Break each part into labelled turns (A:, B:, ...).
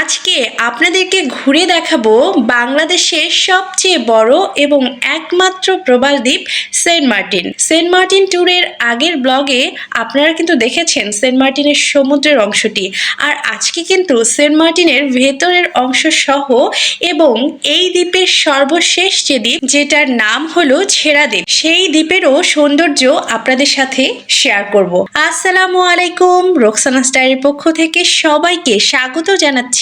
A: আজকে আপনাদেরকে ঘুরে দেখাবো বাংলাদেশের সবচেয়ে বড় এবং একমাত্র প্রবাল দ্বীপ সেন্ট মার্টিন। সেন্ট মার্টিন ট্যুরের আগের ব্লগে আপনারা কিন্তু দেখেছেন সেন্ট মার্টিনের সমুদ্রের অংশটি। আর আজকে কিন্তু সেন্ট মার্টিনের ভেতরের অংশ সহ এবং এই দ্বীপের সর্বশেষ যে দ্বীপ, যেটার নাম হলো ছেড়া দ্বীপ, সেই দ্বীপেরও সৌন্দর্য আপনাদের সাথে শেয়ার করব। আসসালামু আলাইকুম, রোকসানা স্টাইলের পক্ষ থেকে সবাইকে স্বাগত জানাচ্ছি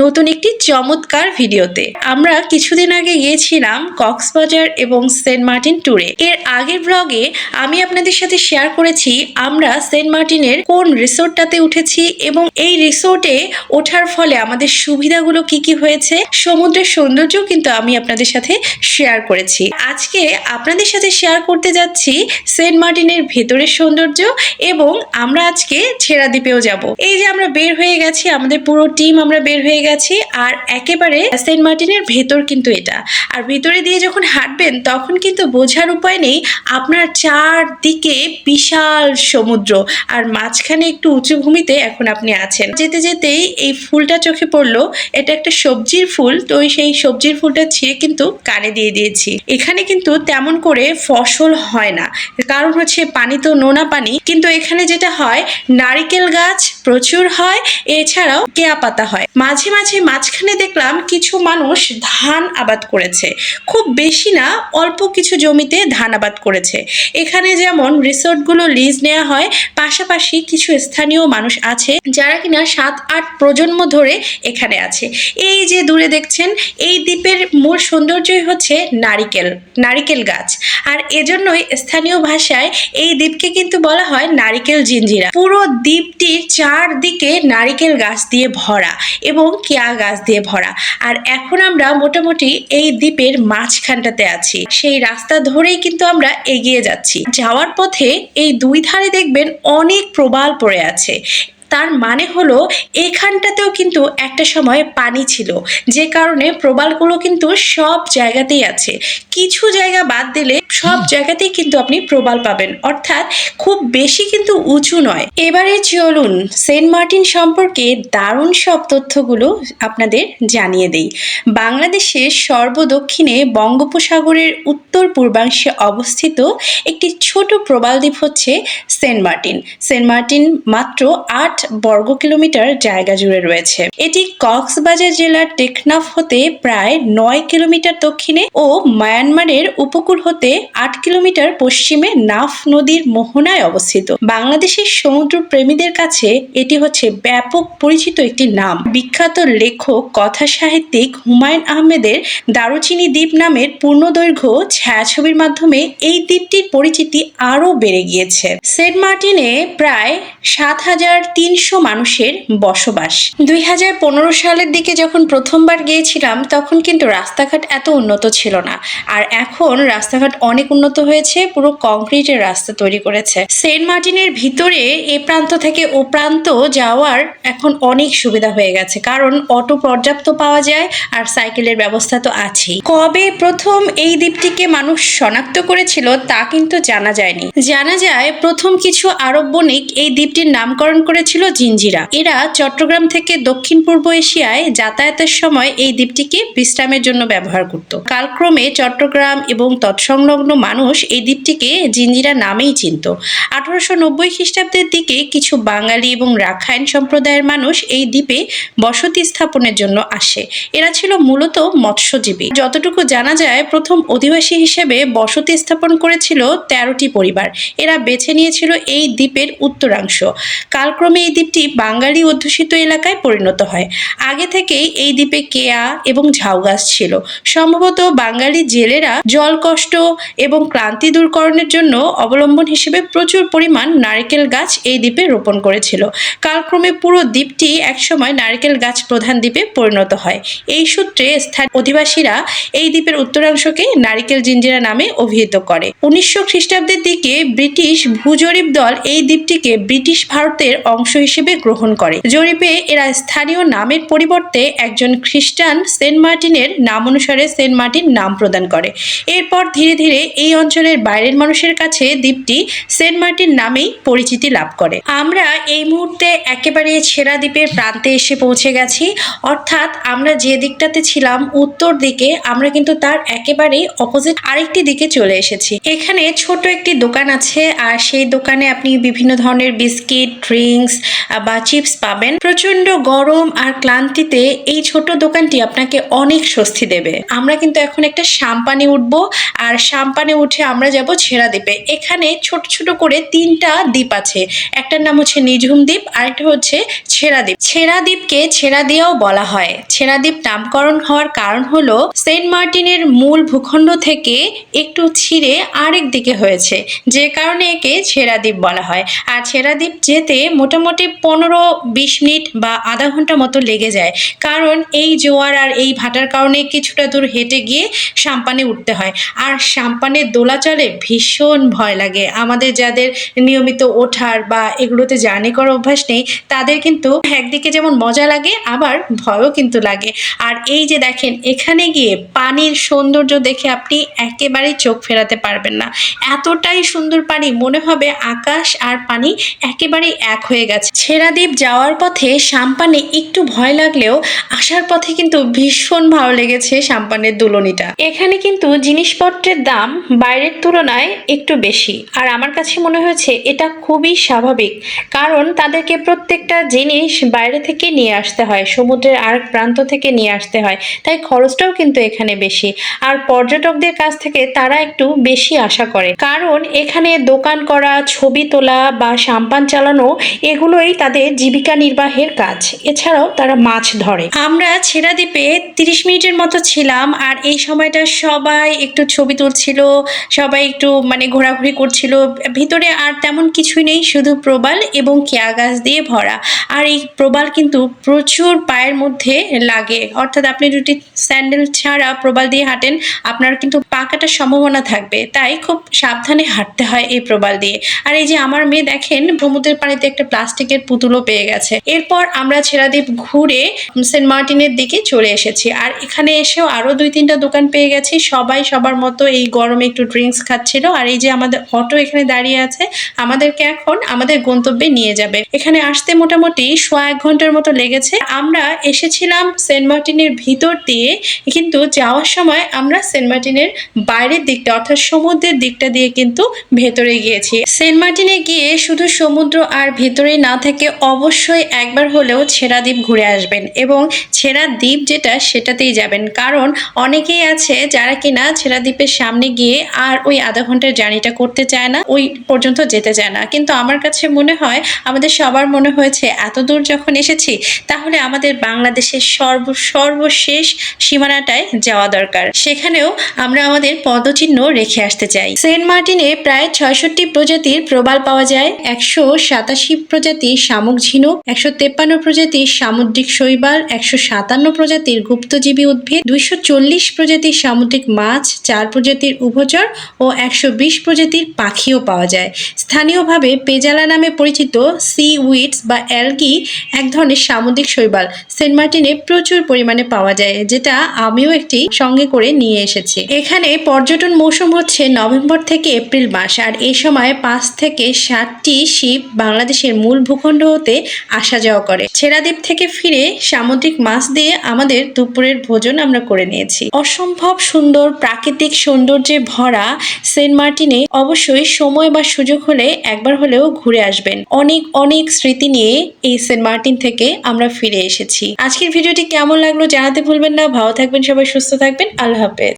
A: নতুন একটি চমৎকার ভিডিওতে। আমরা কিছুদিন আগে গিয়েছিলাম কক্সবাজার এবং সেন্ট মার্টিন ট্যুরে। এর আগের ব্লগে আমি আপনাদের সাথে শেয়ার করেছি, আমরা সেন্ট মার্টিনের কোন রিসোর্টটাতে উঠেছি এবং এই রিসোর্টে ওঠার ফলে আমাদের সুবিধাগুলো কি কি হয়েছে, সমুদ্রের সৌন্দর্য কিন্তু আমি আপনাদের সাথে শেয়ার করেছি। আজকে আপনাদের সাথে শেয়ার করতে যাচ্ছি সেন্ট মার্টিনের ভেতরের সৌন্দর্য এবং আমরা আজকে ছেড়া দ্বীপেও যাব। এই যে আমরা বের হয়ে গেছি, আমাদের পুরো টিম আমরা বের হয়ে গেছি আর একেবারে সেন্ট মার্টিনের ভেতর কিন্তু এটা। আর ভেতরে দিয়ে যখন হাঁটবেন, তখন কিন্তু বোঝার উপায় নেই, আপনার চারদিকে বিশাল সমুদ্র। আর মাঝখানে একটু উঁচু ভূমিতে এখন আপনি আছেন। যেতে যেতেই এই ফুলটা চোখে পড়ল, এটা একটা সবজির ফুল, তো সেই সবজির ফুলটা ছিঁড়ে কিন্তু কানে দিয়ে দিয়েছি। এখানে কিন্তু তেমন করে ফসল হয় না। কারণ হচ্ছে পানি তো নোনা পানি, কিন্তু এখানে যেটা হয়, নারিকেল গাছ প্রচুর হয়, এছাড়াও কেয়া পাতা হয়। মাঝে মাঝে মাঝখানে দেখলাম কিছু মানুষ ধান আবাদ করেছে। খুব বেশি না, অল্প কিছু জমিতে ধান আবাদ করেছে। এখানে যেমন রিসোর্টগুলো লিজ নেওয়া হয়, পাশাপাশি কিছু স্থানীয় মানুষ আছে যারা কিনা সাত, আট প্রজন্ম ধরে এখানে আছে। এই যে দূরে দেখছেন, এই দ্বীপের মূল সৌন্দর্যই হচ্ছে নারিকেল নারিকেল গাছ। আর এজন্যই স্থানীয় ভাষায় এই দ্বীপকে কিন্তু বলা হয় নারিকেল জিঞ্জিরা। পুরো দ্বীপটির চারদিকে নারিকেল গাছ দিয়ে ভরা। এবং কেয়া গাছ দিয়ে ভরা। আর এখন আমরা মোটামুটি এই দ্বীপের মাঝখানটাতে আছি। সেই রাস্তা ধরেই কিন্তু আমরা এগিয়ে যাচ্ছি। যাওয়ার পথে এই দুই ধারে দেখবেন অনেক প্রবাল পড়ে আছে। তার মানে হলো এখানটাতেও কিন্তু একটা সময় পানি ছিল। যে কারণে প্রবালগুলো কিন্তু সব জায়গাতেই আছে। কিছু জায়গা বাদ দিলে সব জায়গাতেই কিন্তু আপনি প্রবাল পাবেন। অর্থাৎ খুব বেশি কিন্তু উঁচু নয়। এবারে চলুন সেন্ট মার্টিন সম্পর্কে দারুণ সব তথ্যগুলো আপনাদের জানিয়ে দেই। বাংলাদেশের সর্বদক্ষিণে বঙ্গোপসাগরের উত্তর পূর্বাংশে অবস্থিত একটি ছোট প্রবাল দ্বীপ হচ্ছে সেন্ট মার্টিন। সেন্ট মার্টিন মাত্র আট বর্গ কিলোমিটার জায়গা জুড়ে রয়েছে। এটি কক্সবাজার জেলার টেকনাফ হতে প্রায় নয় কিলোমিটার দক্ষিণে ও মায়ানমারের উপকূল হতে আট কিলোমিটার পশ্চিমে নাফ নদীর মোহনায় অবস্থিত। বাংলাদেশের সমুদ্র প্রেমীদের কাছে এটি হচ্ছে ব্যাপক পরিচিত একটি নাম। বিখ্যাত লেখক কথা সাহিত্যিক হুমায়ুন আহমেদের দারুচিনি দ্বীপ নামের পূর্ণদৈর্ঘ্য ছায়াছবির মাধ্যমে এই দ্বীপটির পরিচিতি আরও বেড়ে গিয়েছে। সেন্ট মার্টিনে প্রায় সাত হাজার তিনশো মানুষের বসবাস। দুই হাজার পনেরো সালের দিকে যখন প্রথমবার গিয়েছিলাম, তখন কিন্তু রাস্তাঘাট এত উন্নত ছিল না। আর এখন রাস্তাঘাট অনেক উন্নত হয়েছে, পুরো কংক্রিটের রাস্তা তৈরি করেছে। সেন্ট মার্টিনের ভিতরে এ প্রান্ত থেকে ও প্রান্ত যাওয়ার এখন অনেক সুবিধা হয়ে গেছে। কারণ অটো পর্যাপ্ত পাওয়া যায় আর সাইকেলের ব্যবস্থা তো আছেই। কবে প্রথম এই দ্বীপটিকে মানুষ শনাক্ত করেছিল, তা কিন্তু জানা যায়নি। জানা যায় প্রথম কিছু আরব বণিক এই দ্বীপটির নামকরণ করেছিল জিঞ্জিরা এরা চট্টগ্রাম থেকে দক্ষিণ পূর্ব এশিয়ায় যাতায়াতের সময় এই দ্বীপটিকে বিশ্রামের জন্য ব্যবহার করত। কালক্রমে চট্টগ্রাম এবং তৎসংলগ্ন মানুষ এই দ্বীপটিকে জিঞ্জিরা নামেই চিনত। আঠারোশো নব্বই খ্রিস্টাব্দের দিকে কিছু বাঙালি এবং রাখাইন সম্প্রদায়ের মানুষ এই দ্বীপে বসতি স্থাপনের জন্য আসে। এরা ছিল মূলত মৎস্যজীবী। যতটুকু জানা যায়, প্রথম অধিবাসী হিসেবে বসতি স্থাপন করেছিল তেরোটি পরিবার। এরা বেছে নিয়েছিল এই দ্বীপের উত্তরাংশ। কালক্রমে এই দ্বীপটি বাঙালি অধ্যুষিত এলাকায় পরিণত হয়। আগে থেকেই এই দ্বীপে কেয়া এবং ঝাউ গাছ ছিল। সম্ভবত বাঙালি জেলেরা জল কষ্ট এবং ক্লান্তি দূরকরণের জন্য অবলম্বন হিসেবে প্রচুর পরিমাণ নারকেল গাছ এই দ্বীপে রোপণ করেছিল। কালক্রমে পুরো দ্বীপটি একসময় নারকেল গাছ প্রধান দ্বীপে পরিণত হয়। এই সূত্রে স্থানীয় অধিবাসীরা এই দ্বীপের উত্তরাংশকে নারিকেল জিঞ্জিরা নামে অভিহিত করে। উনিশশো খ্রিস্টাব্দের দিকে ব্রিটিশ ভূজরিপ দল এই দ্বীপটিকে ব্রিটিশ ভারতের অংশ অংশ হিসেবে গ্রহণ করে। জরিপে এরা স্থানীয় নামের পরিবর্তে একজন খ্রিস্টান সেন্ট মার্টিনের নাম অনুসারে সেন্ট মার্টিন নাম প্রদান করে। এরপর ধীরে ধীরে এই অঞ্চলের বাইরের মানুষের কাছে দ্বীপটি সেন্ট মার্টিন নামেই পরিচিতি লাভ করে। আমরা এই মুহূর্তে একেবারে ছেড়া দ্বীপের প্রান্তে এসে পৌঁছে গেছি। অর্থাৎ আমরা যে দিকটাতে ছিলাম উত্তর দিকে, আমরা কিন্তু তার একেবারেই অপোজিট আরেকটি দিকে চলে এসেছি। এখানে ছোট একটি দোকান আছে, আর সেই দোকানে আপনি বিভিন্ন ধরনের বিস্কিট, ড্রিঙ্কস বা চিপস পাবেন। প্রচণ্ড গরম আর ক্লান্তিতে এই ছোট দোকানটি আপনাকে অনেক স্বস্তি দেবে। আমরা কিন্তু এখন একটা সাম্পানে উঠবো আর সাম্পানে উঠে আমরা যাব ছেড়া দ্বীপে এখানে ছোট ছোট করে তিনটা দ্বীপ আছে। একটার নাম হচ্ছে নিঝুম দ্বীপ, আরেকটা হচ্ছে ছেঁড়া দ্বীপ ছেড়া দ্বীপকে ছেঁড়া দিয়াও বলা হয়। ছেঁড়া দ্বীপ নামকরণ হওয়ার কারণ হলো সেন্ট মার্টিনের মূল ভূখণ্ড থেকে একটু ছিঁড়ে আরেক দিকে হয়েছে। যে কারণে একে ছেড়া দ্বীপ বলা হয়। আর ছেড়া দ্বীপ যেতে মোটামুটি পনেরো, বিশ মিনিট বা আধা ঘণ্টা মতো লেগে যায়। কারণ এই জোয়ার আর এই ভাটার কারণে কিছুটা দূর হেঁটে গিয়ে সাম্পানে উঠতে হয়। আর সাম্পানের দোলাচলে ভীষণ ভয় লাগে। আমাদের যাদের নিয়মিত ওঠার বা এগুলোতে জার্নি করার অভ্যাস নেই, তাদের কিন্তু একদিকে যেমন মজা লাগে, আবার ভয়ও কিন্তু লাগে। আর এই যে দেখেন, এখানে গিয়ে পানির সৌন্দর্য দেখে আপনি একেবারেই চোখ ফেরাতে পারবেন না। এতটাই সুন্দর পানি, মনে হবে আকাশ আর পানি একেবারেই এক হয়ে গেছে। ছেড়াদ্বীপ যাওয়ার পথে সাম্পানে একটু ভয় লাগলেও আসার পথে কিন্তু ভীষণ ভালো লেগেছে সাম্পানের দুলনিটা। এখানে কিন্তু জিনিসপত্রের দাম বাইরের তুলনায় একটু বেশি। আর আমার কাছে মনে হয়েছে এটা খুবই স্বাভাবিক, কারণ তাদেরকে প্রত্যেকটা জিনিস বাইরে থেকে নিয়ে আসতে হয়, সমুদ্রের আর প্রান্ত থেকে নিয়ে আসতে হয়, তাই খরচটাও কিন্তু এখানে বেশি। আর পর্যটকদের কাছ থেকে তারা একটু বেশি আশা করে। কারণ এখানে দোকান করা, ছবি তোলা বা সাম্পান চালানো এগুলোই তাদের জীবিকা নির্বাহের কাজ। এছাড়াও তারা মাছ ধরে। আমরা ছেড়া দ্বীপে তিরিশ মিনিটের মতো ছিলাম আর এই সময়টা সবাই একটু ছবি তুলছিল, সবাই একটু মানে ঘোরাঘুরি করছিল। ভিতরে আর তেমন কিছুই নেই, শুধু প্রবাল এবং কেয়া গাছ দিয়ে ভরা। আর এই প্রবাল কিন্তু প্রচুর পায়ের মধ্যে লাগে। অর্থাৎ আপনি যদি স্যান্ডেল ছাড়া প্রবাল দিয়ে হাঁটেন, আপনার কিন্তু পা কাটার সম্ভাবনা থাকবে। তাই খুব সাবধানে হাঁটতে হয় এই প্রবাল দিয়ে। আর এই যে আমার মেয়ে দেখেন সমুদ্রের পানিতে একটা প্লাস্টিকের পুতুলও পেয়ে গেছে। এরপর আমরা ছেড়াদ্বীপ ঘুরে সেন্ট মার্টিনের দিকে চলে এসেছি। আর এখানে এসেও আরও দুই তিনটা দোকান পেয়ে গেছি। সবাই সবার মতো এই গরমে একটু ড্রিঙ্কস খাচ্ছিল। আর এই যে আমাদের অটো এখানে দাঁড়িয়ে আছে, আমাদেরকে এখন আমাদের গন্তব্যে নিয়ে যাবে। এখানে আসতে মোটামুটি সোয়া এক ঘণ্টার মতো লেগেছে। আমরা এসেছিলাম সেন্ট মার্টিনের ভিতর দিয়ে, কিন্তু যাওয়ার সময় আমরা সেন্ট মার্টিনের বাইরের দিকটা, অর্থাৎ সমুদ্রের দিকটা দিয়ে কিন্তু ভেতরে গিয়েছি। সেন্ট মার্টিনে গিয়ে শুধু সমুদ্র আর ভেতরে না থেকে অবশ্যই একবার হলেও ছেড়া দ্বীপ ঘুরে আসবেন এবং ছেড়া দ্বীপ যেটা সেটাতেই যাবেন। কারণ অনেকেই আছে যারা কিনা ছেড়া দ্বীপের সামনে গিয়ে আর ওই আধা ঘণ্টার জার্নিটা করতে চায় না, ওই পর্যন্ত যেতে চায় না। কিন্তু আমার কাছে মনে হয় আমাদের সবার মনে হয়েছে, এত দূর যখন এসেছি, তাহলে আমাদের বাংলাদেশের সর্ব, সর্বশেষ সীমানাটায় যাওয়া দরকার। সেখানেও আমরা আমাদের পদচিহ্ন রেখে আসতে চাই। সেন্ট মার্টিনে প্রায় ছয়ষট্টি প্রজাতির প্রবাল পাওয়া যায়, একশো সাতাশি প্রজাতির শামুক ঝিনুক, একশো তেপ্পান্ন প্রজাতির সামুদ্রিক শৈবাল, একশো সাতান্ন প্রজাতির গুপ্তজীবী উদ্ভিদ, দুইশো চল্লিশ প্রজাতির সামুদ্রিক মাছ, চার প্রজাতির উভচর ও একশো বিশ প্রজাতির পাখিও পাওয়া যায়। স্থানীয়ভাবে পেজালা নামে পরিচিত সি উইডস বা অ্যালগি এক ধরনের সামুদ্রিক শৈবাল। সেন্ট মার্টিনে প্রচুর পরিমাণে পাওয়া যায়, যেটা আমিও একটি সঙ্গে করে নিয়ে এসেছি। এখানে পর্যটন মৌসুম হচ্ছে নভেম্বর থেকে এপ্রিল মাস, আর এই সময় পাঁচ থেকে ষাটটি শিপ বাংলাদেশের মূল ভূখণ্ড হতে আসা যাওয়া করে। ছেড়াদ্বীপ থেকে ফিরে সামুদ্রিক মাছ দিয়ে আমাদের দুপুরের ভোজন আমরা করে নিয়েছি। অসম্ভব সুন্দর প্রাকৃতিক সৌন্দর্যে ভরা সেন্ট মার্টিনে অবশ্যই সময় বা সুযোগ হলে একবার হলেও ঘুরে আসবেন। অনেক অনেক স্মৃতি নিয়ে এই সেন্ট মার্টিন থেকে আমরা ফিরে এসেছি। আজকের ভিডিওটি কেমন লাগল জানাতে ভুলবেন না। ভালো থাকবেন সবাই, সুস্থ থাকবেন। আল্লাহ হাফেজ।